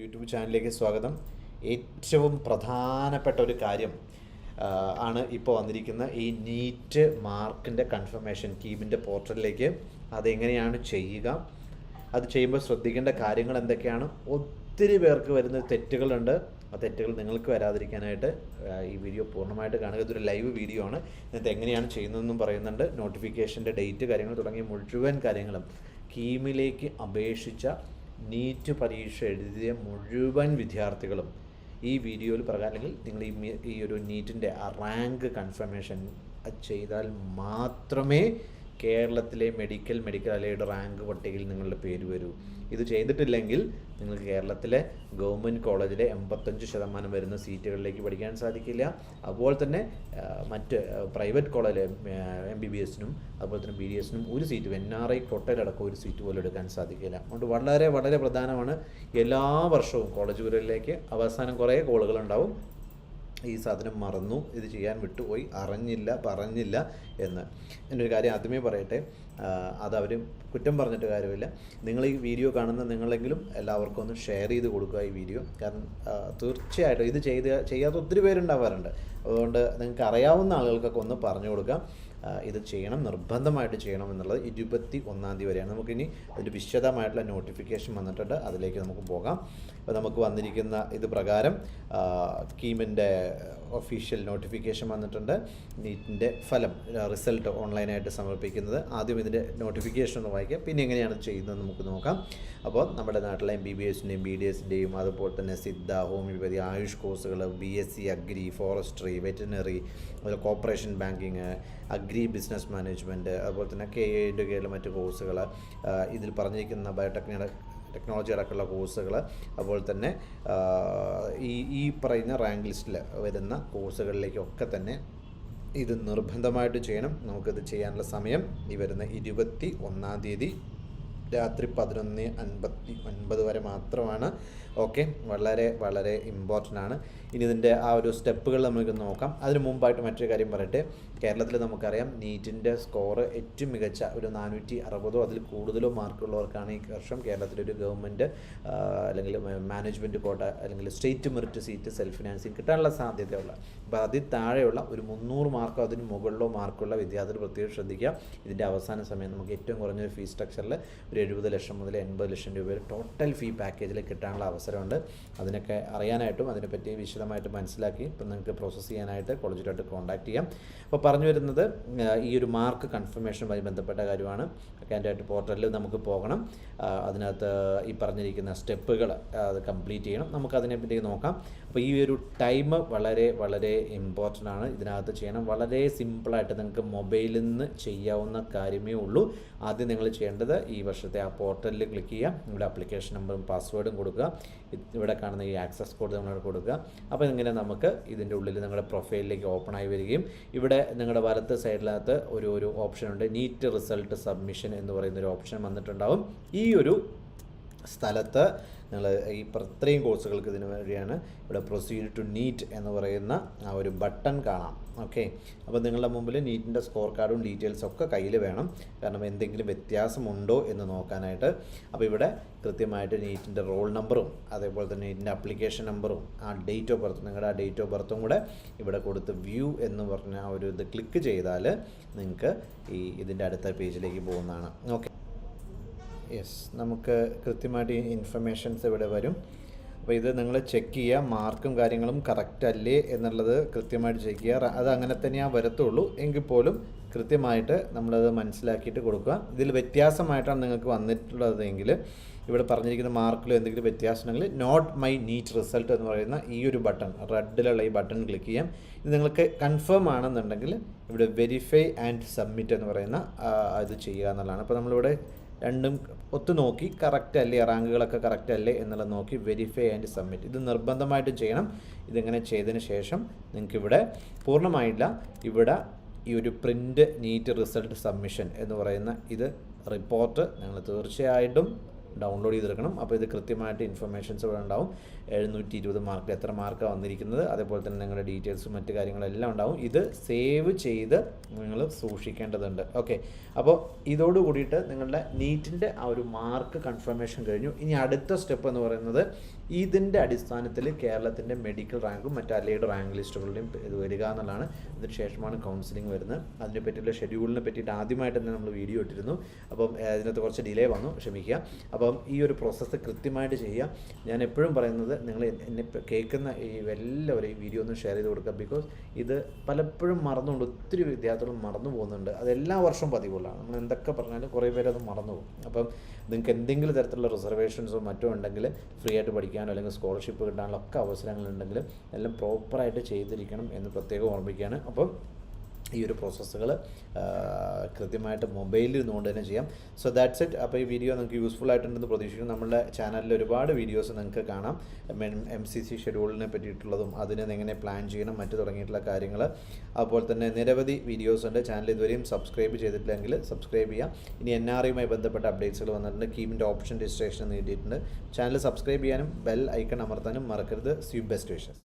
YouTube ചാനലിലേക്ക് സ്വാഗതം. ഏറ്റവും പ്രധാനപ്പെട്ട ഒരു കാര്യം ആണ് ഇപ്പോൾ വന്നിരിക്കുന്ന ഈ നീറ്റ് മാർക്കിന്റെ കൺഫർമേഷൻ കീമിന്റെ പോർട്ടലിലേക്ക്. അതെങ്ങനെയാണ് ചെയ്യുക? അത് ചെയ്യുമ്പോൾ ശ്രദ്ധിക്കേണ്ട കാര്യങ്ങൾ എന്തൊക്കെയാണ്? ഒത്തിരി പേർക്ക് വരുന്ന തെറ്റുകളുണ്ട്. ആ തെറ്റുകൾ നിങ്ങൾക്ക് വരാതിരിക്കാനായിട്ട് ഈ വീഡിയോ പൂർണമായിട്ട് കാണുക. ഇതൊരു ലൈവ് വീഡിയോ ആണ്. ഇന്നത്തെ എങ്ങനെയാണ് ചെയ്യുന്നതെന്നും പറയുന്നുണ്ട്. നോട്ടിഫിക്കേഷന്റെ ഡേറ്റ് കാര്യങ്ങൾ തുടങ്ങിയ മുഴുവൻ കാര്യങ്ങളും കീമിലേക്ക് അപേക്ഷിച്ച നീറ്റ് പരീക്ഷ എഴുതിയ മുഴുവൻ വിദ്യാർത്ഥികളും ഈ വീഡിയോയിൽ പ്രകാരം അല്ലെങ്കിൽ നിങ്ങൾ ഈ ഈ ഒരു നീറ്റിന്റെ റാങ്ക് കൺഫർമേഷൻ ചെയ്താൽ മാത്രമേ കേരളത്തിലെ മെഡിക്കൽ മെഡിക്കൽ അലയുടെ റാങ്ക് പട്ടികയിൽ നിങ്ങളുടെ പേര് വരൂ. ഇത് ചെയ്തിട്ടില്ലെങ്കിൽ നിങ്ങൾക്ക് കേരളത്തിലെ ഗവൺമെന്റ് കോളേജിലെ എൺപത്തഞ്ച് ശതമാനം വരുന്ന സീറ്റുകളിലേക്ക് പഠിക്കാൻ സാധിക്കില്ല. അതുപോലെ തന്നെ മറ്റ് പ്രൈവറ്റ് കോളേജിലെ എം ബി ബി എസിനും അതുപോലെ തന്നെ ബി ഡി എസിനും ഒരു സീറ്റ് എൻ ആർ ഐ കൊട്ടയിലടക്കം ഒരു സീറ്റ് പോലും എടുക്കാൻ സാധിക്കില്ല. അതുകൊണ്ട് വളരെ വളരെ പ്രധാനമാണ് എല്ലാ വർഷവും കോളേജുകളിലേക്ക് അവസാനം കുറേ കോളുകളുണ്ടാവും ഈ സാധനം മറന്നു. ഇത് ചെയ്യാൻ വിട്ടുപോയി. അറിഞ്ഞില്ല പറഞ്ഞില്ല എന്ന്. ഒരു കാര്യം ആദ്യമേ പറയട്ടെ. അത് അവർ കുറ്റം പറഞ്ഞിട്ട് കാര്യമില്ല. നിങ്ങൾ ഈ വീഡിയോ കാണുന്ന നിങ്ങളെങ്കിലും എല്ലാവർക്കും ഒന്ന് ഷെയർ ചെയ്ത് കൊടുക്കുക ഈ വീഡിയോ. കാരണം തീർച്ചയായിട്ടും ഇത് ചെയ്ത് ചെയ്യാത്ത ഒത്തിരി പേരുണ്ടാവാറുണ്ട്. അതുകൊണ്ട് നിങ്ങൾക്ക് അറിയാവുന്ന ആളുകൾക്കൊക്കെ ഒന്ന് പറഞ്ഞു കൊടുക്കാം. ആ, ഇത് ചെയ്യണം നിർബന്ധമായിട്ട് ചെയ്യണം എന്നുള്ളത് ഇരുപത്തി ഒന്നാം തീയതി വരെയാണ്. നമുക്കിനി അതിന്റെ വിശദമായിട്ടുള്ള നോട്ടിഫിക്കേഷൻ വന്നിട്ടുണ്ട്. അതിലേക്ക് നമുക്ക് പോകാം. അപ്പോൾ നമുക്ക് വന്നിരിക്കുന്ന ഇത് പ്രകാരം കീമിന്റെ ഒഫീഷ്യൽ നോട്ടിഫിക്കേഷൻ വന്നിട്ടുണ്ട്. നീറ്റിന്റെ ഫലം റിസൾട്ട് ഓൺലൈനായിട്ട് സമർപ്പിക്കുന്നത്. ആദ്യം ഇതിന്റെ നോട്ടിഫിക്കേഷൻ ഒന്ന് വായിക്കാം. പിന്നെ എങ്ങനെയാണ് ചെയ്യുന്നത് നമുക്ക് നോക്കാം. അപ്പോൾ നമ്മുടെ നാട്ടിലെ എം ബി ബി എസിന്റെയും ബി ഡി എസിന്റെയും അതുപോലെ തന്നെ സിദ്ധ ഹോമിയോപ്പതി ആയുഷ് കോഴ്സുകൾ B S C agri forestry veterinary അതുപോലെ cooperation banking agri business management അതുപോലെ തന്നെ കെ എയുടെ കീഴിൽ മറ്റ് കോഴ്സുകൾ ഇതിൽ പറഞ്ഞിരിക്കുന്ന ബയോടെക്നിയുടെ ടെക്നോളജി അടക്കമുള്ള കോഴ്സുകൾ അതുപോലെ തന്നെ ഈ ഈ പറയുന്ന റാങ്ക് ലിസ്റ്റിൽ വരുന്ന കോഴ്സുകളിലേക്കൊക്കെ തന്നെ ഇത് നിർബന്ധമായിട്ട് ചെയ്യണം. നമുക്കിത് ചെയ്യാനുള്ള സമയം ഈ വരുന്ന ഇരുപത്തി ഒന്നാം തീയതി രാത്രി പതിനൊന്ന് അൻപത്തി ഒൻപത് വരെ മാത്രമാണ്. ഓക്കെ വളരെ വളരെ ഇമ്പോർട്ടന്റ് ആണ്. ഇനി ഇതിന്റെ ആ ഒരു സ്റ്റെപ്പുകൾ നമുക്ക് നോക്കാം. അതിന് മുമ്പായിട്ട് മറ്റൊരു കാര്യം പറയട്ടെ. കേരളത്തിൽ നമുക്കറിയാം നീറ്റിന്റെ സ്കോറ് ഏറ്റവും മികച്ച ഒരു നാനൂറ്റി അറുപതോ അതിൽ കൂടുതലോ മാർക്കുള്ളവർക്കാണ് ഈ വർഷം കേരളത്തിലൊരു ഗവൺമെന്റ് അല്ലെങ്കിൽ മാനേജ്മെന്റ് കോട്ട അല്ലെങ്കിൽ state merit seat self financing കിട്ടാനുള്ള സാധ്യതയുള്ള അപ്പോൾ അതിൽ താഴെയുള്ള ഒരു മുന്നൂറ് മാർക്കോ അതിന് മുകളിലോ മാർക്കുള്ള വിദ്യാർത്ഥികൾ പ്രത്യേകം ശ്രദ്ധിക്കുക. ഇതിന്റെ അവസാന സമയം നമുക്ക് ഏറ്റവും കുറഞ്ഞൊരു ഫീസ് സ്ട്രക്ചറിൽ ഒരു എഴുപത് ലക്ഷം മുതൽ എൺപത് ലക്ഷം രൂപ വരെ ടോട്ടൽ ഫീ പാക്കേജിൽ കിട്ടാനുള്ള അവസരമുണ്ട്. അതിനൊക്കെ അറിയാനായിട്ടും അതിനെപ്പറ്റി വിശദമായിട്ട് മനസ്സിലാക്കി ഇപ്പം നിങ്ങൾക്ക് പ്രോസസ്സ് ചെയ്യാനായിട്ട് കോളേജിലോട്ട് കോൺടാക്ട് ചെയ്യാം. അപ്പോൾ പറഞ്ഞു വരുന്നത് ഈ ഒരു മാർക്ക് കൺഫർമേഷനുമായി ബന്ധപ്പെട്ട കാര്യമാണ്. കാൻഡിഡേറ്റ് പോർട്ടലിൽ നമുക്ക് പോകണം. അതിനകത്ത് ഈ പറഞ്ഞിരിക്കുന്ന സ്റ്റെപ്പുകൾ അത് കംപ്ലീറ്റ് ചെയ്യണം. നമുക്ക് അതിനെപ്പറ്റി നോക്കാം. അപ്പോൾ ഈ ഒരു ടൈം വളരെ വളരെ ഇമ്പോർട്ടന്റ് ആണ്. ഇതിനകത്ത് ചെയ്യണം. വളരെ സിമ്പിളായിട്ട് നിങ്ങൾക്ക് മൊബൈലിൽ നിന്ന് ചെയ്യാവുന്ന കാര്യമേ ഉള്ളൂ. ആദ്യം നിങ്ങൾ ചെയ്യേണ്ടത് ഈ വർഷത്തെ ആ പോർട്ടലിൽ ക്ലിക്ക് ചെയ്യുക. ഇവിടെ അപ്ലിക്കേഷൻ നമ്പറും പാസ്വേഡും കൊടുക്കുക. ഇവിടെ കാണുന്ന ഈ ആക്സസ് കോഡ് നിങ്ങൾ കൊടുക്കുക. അപ്പോൾ ഇങ്ങനെ നമുക്ക് ഇതിന്റെ ഉള്ളിൽ നിങ്ങളുടെ പ്രൊഫൈലിലേക്ക് ഓപ്പൺ ആയി വരികയും ഇവിടെ നിങ്ങളുടെ വലത്ത് സൈഡിനകത്ത് ഒരു ഒരു ഓപ്ഷൻ ഉണ്ട്. നീറ്റ് റിസൾട്ട് സബ്മിഷൻ എന്ന് പറയുന്ന ഒരു ഓപ്ഷൻ വന്നിട്ടുണ്ടാവും. ഈ ഒരു സ്ഥലത്ത് നിങ്ങൾ ഈ ഇത്രയും കോഴ്സുകൾക്ക് ഇതിന് വേണ്ടിയാണ് ഇവിടെ പ്രൊസീഡ് ടു നീറ്റ് എന്ന് പറയുന്ന ആ ഒരു ബട്ടൺ കാണാം. ഓക്കെ അപ്പോൾ നിങ്ങളുടെ മുമ്പിൽ നീറ്റിന്റെ സ്കോർ കാർഡും ഡീറ്റെയിൽസും ഒക്കെ കയ്യിൽ വേണം. കാരണം എന്തെങ്കിലും വ്യത്യാസമുണ്ടോ എന്ന് നോക്കാനായിട്ട്. അപ്പോൾ ഇവിടെ കൃത്യമായിട്ട് നീറ്റിന്റെ റോൾ നമ്പറും അതേപോലെ തന്നെ നീറ്റിന്റെ അപ്ലിക്കേഷൻ നമ്പറും ആ ഡേറ്റ് ഓഫ് ബർത്ത് നിങ്ങളുടെ ആ ഡേറ്റ് ഓഫ് ബർത്തും കൂടെ ഇവിടെ കൊടുത്ത് വ്യൂ എന്ന് പറഞ്ഞ ആ ഒരു ഇത് ക്ലിക്ക് ചെയ്താൽ നിങ്ങൾക്ക് ഈ ഇതിന്റെ അടുത്ത പേജിലേക്ക് പോകുന്നതാണ്. ഓക്കെ യെസ് നമുക്ക് കൃത്യമായിട്ട് ഇൻഫർമേഷൻസ് ഇവിടെ വരും. അപ്പോൾ ഇത് നിങ്ങൾ ചെക്ക് ചെയ്യുക മാർക്കും കാര്യങ്ങളും കറക്റ്റ് അല്ലേ എന്നുള്ളത് കൃത്യമായിട്ട് ചെക്ക് ചെയ്യുക. അത് അങ്ങനെ തന്നെയാ വരത്തുള്ളൂ. എങ്കിൽ പോലും കൃത്യമായിട്ട് നമ്മളത് മനസ്സിലാക്കിയിട്ട് കൊടുക്കുക. ഇതിൽ വ്യത്യാസമായിട്ടാണ് നിങ്ങൾക്ക് വന്നിട്ടുള്ളതെങ്കിൽ ഇവിടെ പറഞ്ഞിരിക്കുന്ന മാർക്കിലോ എന്തെങ്കിലും വ്യത്യാസമുണ്ടെങ്കിൽ നോട്ട് മൈ നീറ്റ് റിസൾട്ട് എന്ന് പറയുന്ന ഈ ഒരു ബട്ടൺ റെഡിലുള്ള ഈ ബട്ടൺ ക്ലിക്ക് ചെയ്യാം. ഇത് നിങ്ങൾക്ക് കൺഫേം ആണെന്നുണ്ടെങ്കിൽ ഇവിടെ വെരിഫൈ ആൻഡ് സബ്മിറ്റ് എന്ന് പറയുന്ന ഇത് ചെയ്യുക എന്നുള്ളതാണ്. അപ്പോൾ നമ്മളിവിടെ രണ്ടും ഒത്തു നോക്കി കറക്റ്റ് അല്ലേ? റാങ്കുകളൊക്കെ കറക്റ്റ് അല്ലേ? എന്നുള്ളത് നോക്കി വെരിഫൈ ആൻഡ് സബ്മിറ്റ് ഇത് നിർബന്ധമായിട്ടും ചെയ്യണം. ഇതിങ്ങനെ ചെയ്തതിന് ശേഷം നിങ്ങൾക്ക് ഇവിടെ പൂർണമായില്ല. ഇവിടെ ഈ ഒരു പ്രിന്റ് നീറ്റ് റിസൾട്ട് സബ്മിഷൻ എന്ന് പറയുന്ന ഇത് റിപ്പോർട്ട് നിങ്ങൾ തീർച്ചയായിട്ടും ഡൗൺലോഡ് ചെയ്തെടുക്കണം. അപ്പോൾ ഇത് കൃത്യമായിട്ട് ഇൻഫർമേഷൻസ് ഇവിടെ ഉണ്ടാവും. എഴുന്നൂറ്റി ഇരുപത് മാർക്ക് എത്ര മാർക്കാണ് വന്നിരിക്കുന്നത്. അതേപോലെ തന്നെ നിങ്ങളുടെ ഡീറ്റെയിൽസും മറ്റു കാര്യങ്ങളെല്ലാം ഉണ്ടാവും. ഇത് സേവ് ചെയ്ത് നിങ്ങൾ സൂക്ഷിക്കേണ്ടതുണ്ട്. ഓക്കെ അപ്പോൾ ഇതോട് കൂടിയിട്ട് നിങ്ങളുടെ നീറ്റിന്റെ ആ ഒരു മാർക്ക് കൺഫർമേഷൻ കഴിഞ്ഞു. ഇനി അടുത്ത സ്റ്റെപ്പ് എന്ന് പറയുന്നത് ഇതിന്റെ അടിസ്ഥാനത്തിൽ കേരളത്തിന്റെ മെഡിക്കൽ റാങ്കും മറ്റ് അലൈഡ് റാങ്ക് ലിസ്റ്റുകളുടെയും ഇത് വരിക എന്നുള്ളതാണ്. അതിന് ശേഷമാണ് കൗൺസിലിംഗ് വരുന്നത്. അതിനെ പറ്റിയുള്ള ഷെഡ്യൂളിനെ പറ്റിയിട്ട് ആദ്യമായിട്ട് തന്നെ നമ്മൾ വീഡിയോ ഇട്ടിരുന്നു. അപ്പം ഇതിനകത്ത് കുറച്ച് ഡിലേ വന്നു. ക്ഷമിക്കുക. അപ്പം ഈ ഒരു പ്രോസസ്സ് കൃത്യമായിട്ട് ചെയ്യുക. ഞാൻ എപ്പോഴും പറയുന്നത് നിങ്ങൾ എന്നെ കേൾക്കുന്ന ഈ എല്ലാവരും ഈ വീഡിയോ ഒന്ന് ഷെയർ ചെയ്ത് കൊടുക്കുക. ബിക്കോസ് ഇത് പലപ്പോഴും മറന്നുകൊണ്ട് ഒത്തിരി വിദ്യാർത്ഥികൾ മറന്നു പോകുന്നുണ്ട്. അത് എല്ലാ വർഷവും പതിവുള്ളതാണ്. നമ്മൾ എന്തൊക്കെ പറഞ്ഞാലും കുറേ പേര് അത് മറന്നു പോകും. അപ്പം നിങ്ങൾക്ക് എന്തെങ്കിലും തരത്തിലുള്ള റിസർവേഷൻസോ മറ്റോ ഉണ്ടെങ്കിൽ ഫ്രീ ആയിട്ട് പഠിക്കാനോ അല്ലെങ്കിൽ സ്കോളർഷിപ്പ് കിട്ടാനുള്ള ഒക്കെ അവസരങ്ങളുണ്ടെങ്കിലും എല്ലാം പ്രോപ്പറായിട്ട് ചെയ്തിരിക്കണം എന്ന് പ്രത്യേകം ഓർമ്മിക്കുകയാണ്. അപ്പം ഈ ഒരു പ്രോസസ്സുകൾ കൃത്യമായിട്ട് മൊബൈലിൽ ഇരുന്നുകൊണ്ട് തന്നെ ചെയ്യാം. സോ ദാറ്റ്സ് ഇറ്റ് അപ്പോൾ ഈ വീഡിയോ നിങ്ങൾക്ക് യൂസ്ഫുൾ ആയിട്ടുണ്ടെന്ന് പ്രതീക്ഷിക്കുന്നു. നമ്മുടെ ചാനലിൽ ഒരുപാട് വീഡിയോസ് നിങ്ങൾക്ക് കാണാം. എം സി സി ഷെഡ്യൂളിനെ പറ്റിയിട്ടുള്ളതും അതിനെ എങ്ങനെ പ്ലാൻ ചെയ്യണം മറ്റു തുടങ്ങിയിട്ടുള്ള കാര്യങ്ങൾ അതുപോലെ തന്നെ നിരവധി വീഡിയോസ് ഉണ്ട്. ചാനൽ ഇതുവരെയും സബ്സ്ക്രൈബ് ചെയ്തിട്ടില്ലെങ്കിൽ സബ്സ്ക്രൈബ് ചെയ്യാം. ഇനി എൻ ആർ ഐയുമായി ബന്ധപ്പെട്ട അപ്ഡേറ്റ്സുകൾ വന്നിട്ടുണ്ട്. കീമിന്റെ ഓപ്ഷൻ രജിസ്ട്രേഷൻ നേടിയിട്ടുണ്ട് ചാനൽ സബ്സ്ക്രൈബ് ചെയ്യാനും ബെൽ ഐക്കൺ അമർത്താനും മറക്കരുത്. Sue best wishes